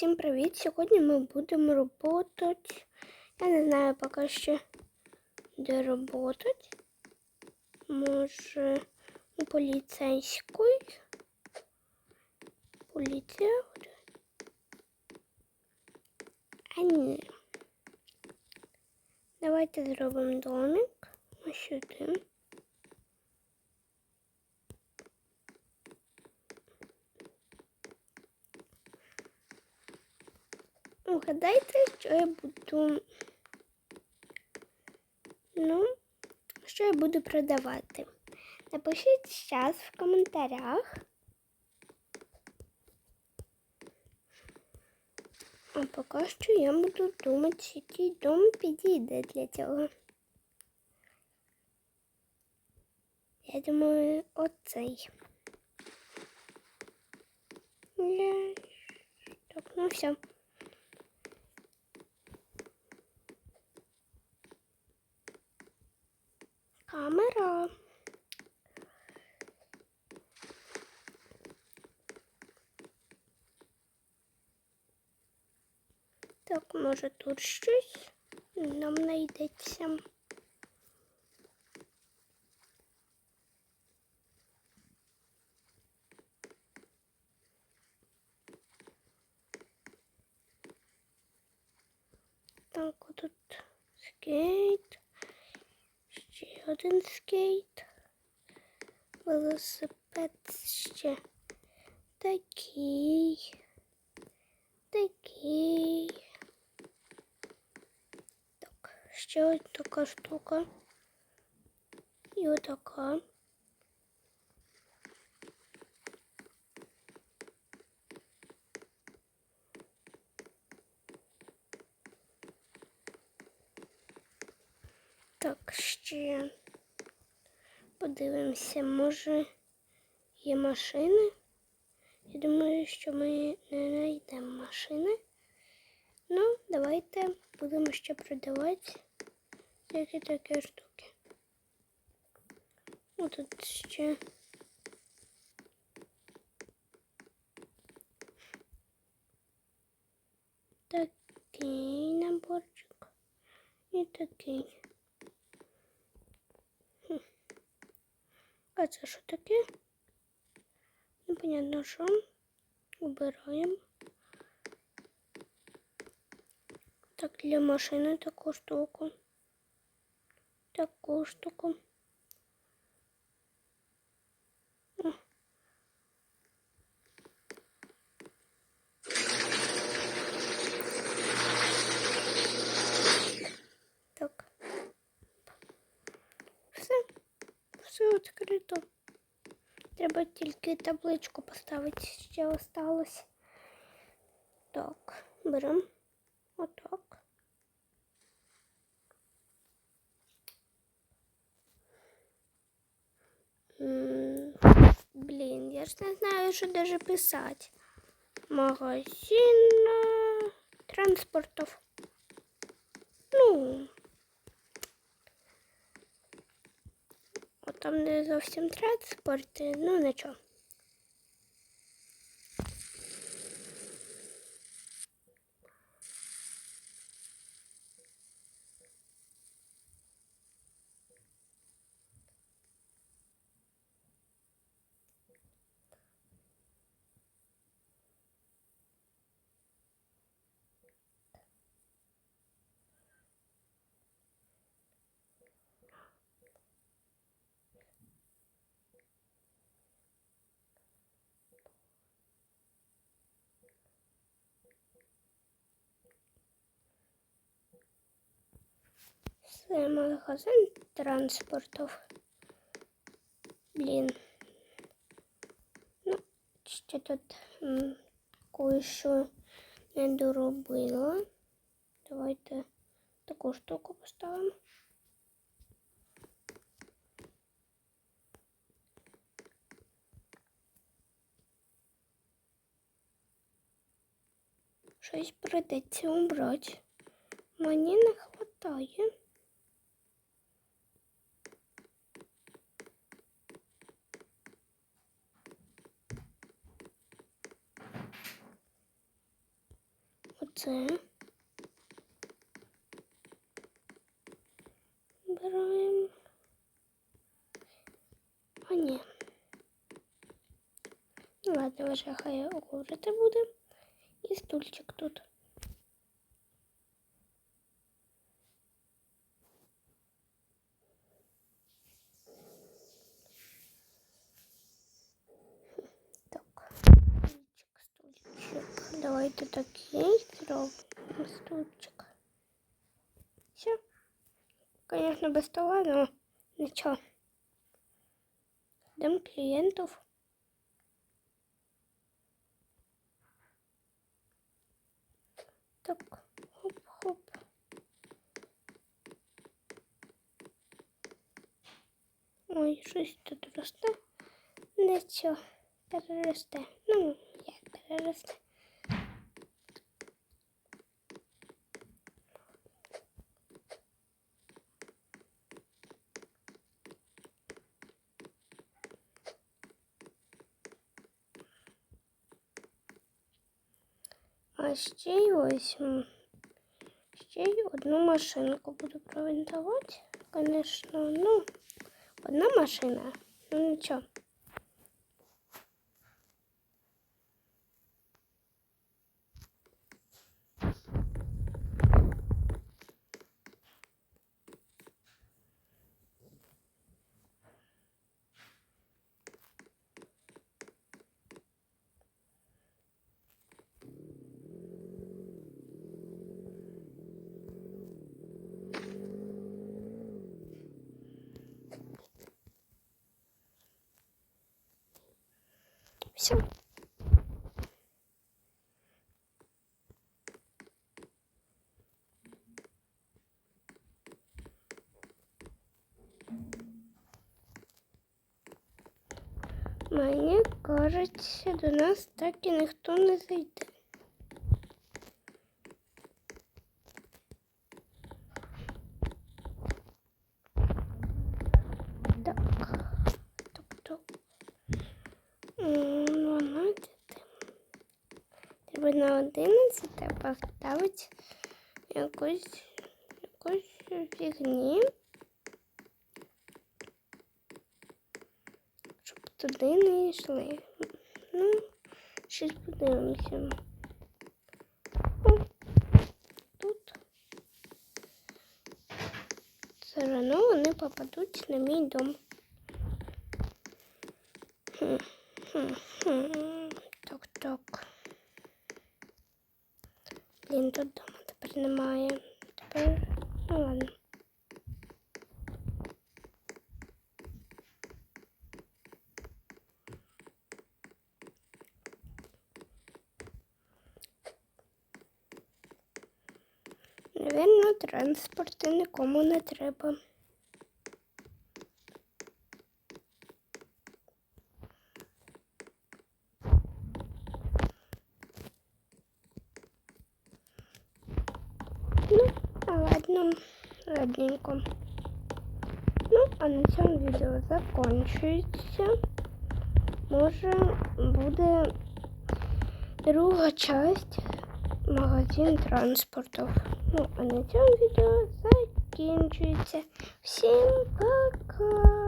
всім привіт! Сьогодні ми будемо працювати. Я не знаю поки що, де працювати. Може, у поліцейської. Поліція. буде. А ні. Давайте зробимо домик. Ось сюди. Угадайте, що я буду. Ну, що я буду продавати. Напишіть зараз в коментарях. А поки що я буду думати, який дом підійде для цього. Я думаю, оцей. Я... Так, ну все. Камера. Так, може тут щось нам знайдеться. Так, тут скейт. Ще один скейт. Велосипед ще такий. Такий. Так, ще ось така штука. І отака. Так, ще подивимося, може є машини. Я думаю, що ми не знайдемо машини. Ну, давайте будемо ще продавати всякі такі штуки. О, тут ще. Такий наборчик. І такий. А це що? Непонятно що. Убираємо. Так, для машини таку штуку. Таку штуку. О. Так. Все. Все відкрито. Треба тільки табличку поставити, ще осталось. Так, беремо. Отак. М, Блін, я ж не знаю, що даже писати. Магазин э, транспортов. Ну. Там не зовсім транспорти, ну нічого. Це магазин транспортів. Блін. Ну, ще тут м, кое-що не доробила. Давайте таку штуку поставимо. Щось придеться убрати. Мені не хватає. Це. Беремо. А ні. Ну ладно, вже хай говорити буде. І стульчик тут. Так. Стульчик, Давайте такий зробимо стульчик. Все. Конечно, без стола, но ничего. Ждем клиентов. Так, хоп-хоп. Ой, щось тут росте. Нічого, переросте. Ну, як переросте. А ще й ось ще й одну машинку буду провинтувати. Звісно, ну, одна машина. Ну нічого. Все. Мені кажеться, до нас так і ніхто не зайде. Так. Тобто. м, 12. Треба на 11 поставити якусь, якусь фігні. Щоб туди не йшли. Ну, щось подивимося. Тут. Все одно вони попадуть на мій дом. Так, так. Блін, тут дома тепер немає. Тепер, ну ладно. Навірно, транспорту нікому не треба. ладненько. Ну, а на цьому відео закінчується. Може буде друга часть магазин транспорту. Ну, а на цьому відео закінчується. Всім пока!